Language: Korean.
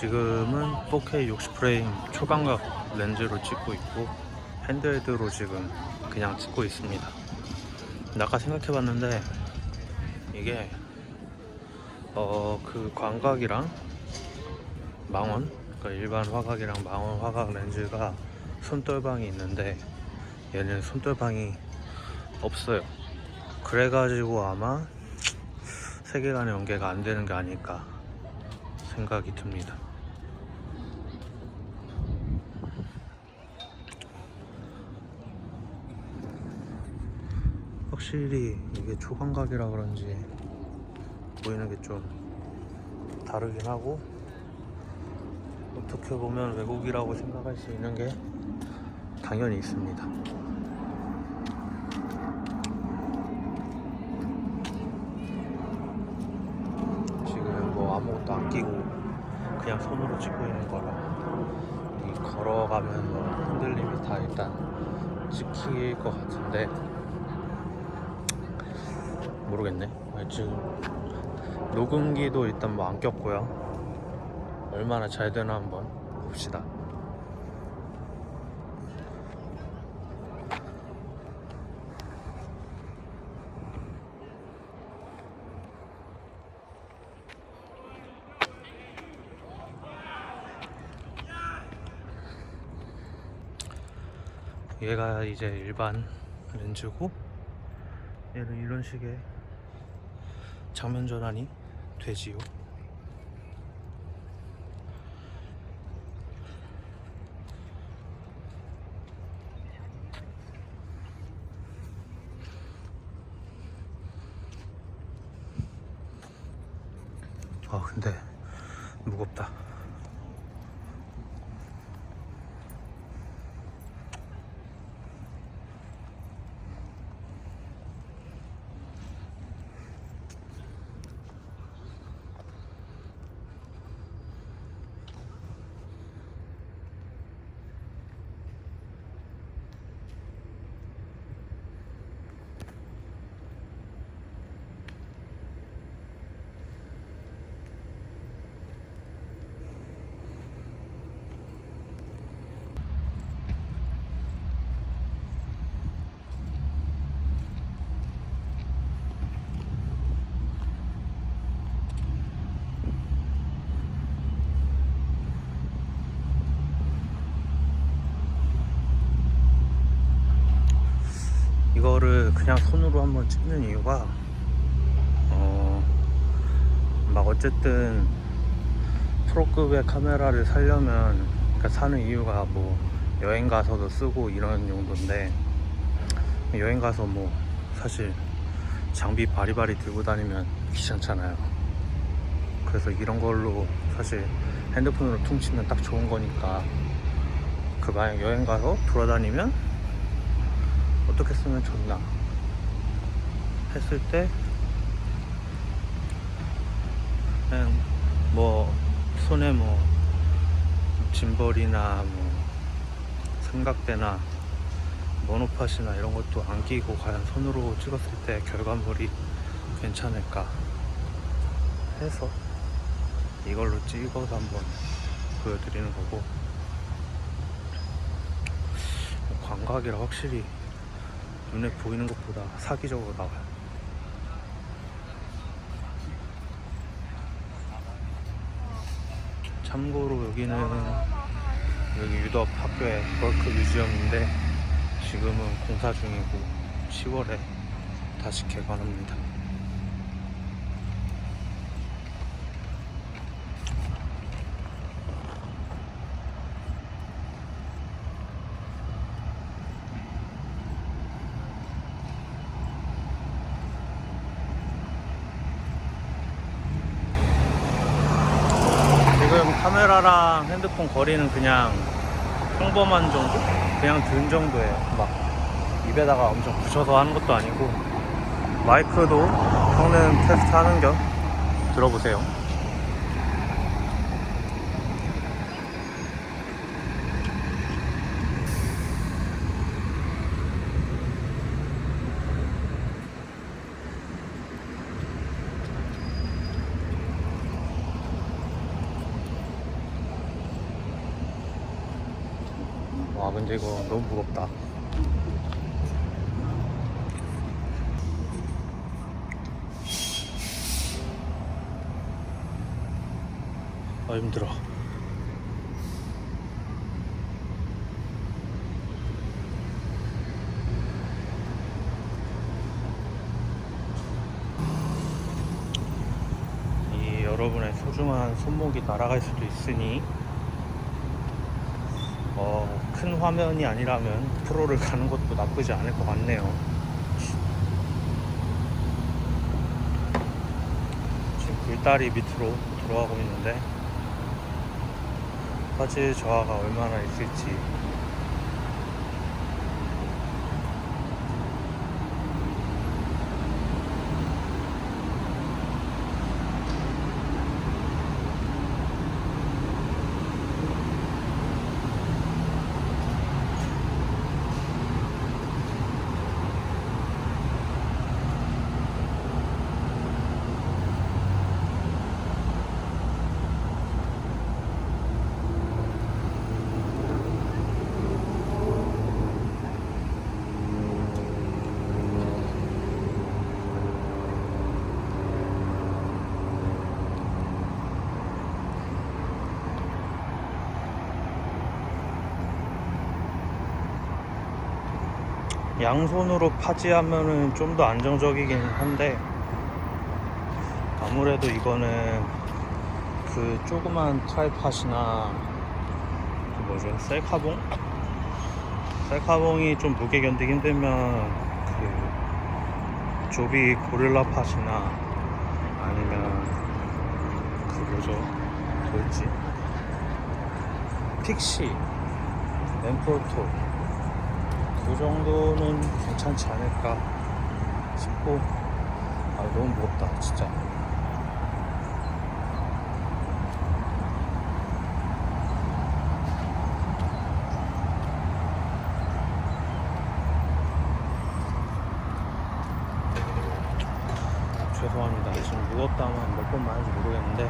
지금은 4K 60프레임 초광각 렌즈로 찍고 있고 핸드헤드로 지금 그냥 찍고 있습니다. 아까 생각해봤는데 이게 어 그 광각이랑 망원 그러니까 일반 화각이랑 망원 화각 렌즈가 손떨방이 있는데 얘는 손떨방이 없어요. 그래가지고 아마 세계관의 연계가 안 되는 게 아닐까 생각이 듭니다. 확실히 이게 초광각이라 그런지 보이는 게 좀 다르긴 하고 어떻게 보면 왜곡이라고 생각할 수 있는 게 당연히 있습니다. 지금 뭐 아무것도 안 끼고 그냥 손으로 찍고 있는 거라 이 걸어가면 뭐 흔들림이 다 일단 찍힐 것 같은데 모르겠네. 아, 지금 녹음기도 일단 뭐 안 꼈고요. 얼마나 잘 되나 한번 봅시다. 얘가 이제 일반 렌즈고 얘는 이런 식의 장면 전환이 되지요. 아 근데 무겁다. 이거를 그냥 손으로 한번 찍는 이유가 어, 막 어쨌든 프로급의 카메라를 살려면 그러니까 사는 이유가 뭐 여행 가서도 쓰고 이런 용도인데 여행 가서 뭐 사실 장비 바리바리 들고 다니면 귀찮잖아요. 그래서 이런 걸로 사실 핸드폰으로 퉁치면 딱 좋은 거니까 그 만약 여행 가서 돌아다니면 어떻게 쓰면 좋나 했을 때 그냥 뭐 손에 뭐 짐벌이나 뭐 삼각대나 모노팟이나 이런 것도 안 끼고 과연 손으로 찍었을 때 결과물이 괜찮을까 해서 이걸로 찍어서 한번 보여드리는 거고 광각이라 확실히 눈에 보이는 것보다 사기적으로 나와요. 참고로 여기는 여기 유덕 학교의 벌크 뮤지엄인데 지금은 공사 중이고 10월에 다시 개관합니다. 지금 카메라랑 핸드폰 거리는 그냥 평범한 정도? 그냥 든 정도예요. 막 입에다가 엄청 붙여서 하는 것도 아니고 마이크도 성능 테스트 하는 겸 들어보세요. 근데 이거 너무 무겁다. 아 힘들어. 이 여러분의 소중한 손목이 날아갈 수도 있으니 어, 큰 화면이 아니라면 프로를 가는 것도 나쁘지 않을 것 같네요. 지금 굴다리 밑으로 들어가고 있는데 화질 저하가 얼마나 있을지 양손으로 파지하면은 좀 더 안정적이긴 한데 아무래도 이거는 그 조그만 트라이팟이나 그 뭐죠? 셀카봉? 셀카봉이 좀 무게 견디기 힘들면 그 조비 고릴라 팟이나 아니면 그 뭐죠? 뭐였지? 픽시 램폴토 그 정도는 괜찮지 않을까 싶고 아 너무 무겁다 진짜. 죄송합니다. 지금 무겁다면 몇 번 말인지 모르겠는데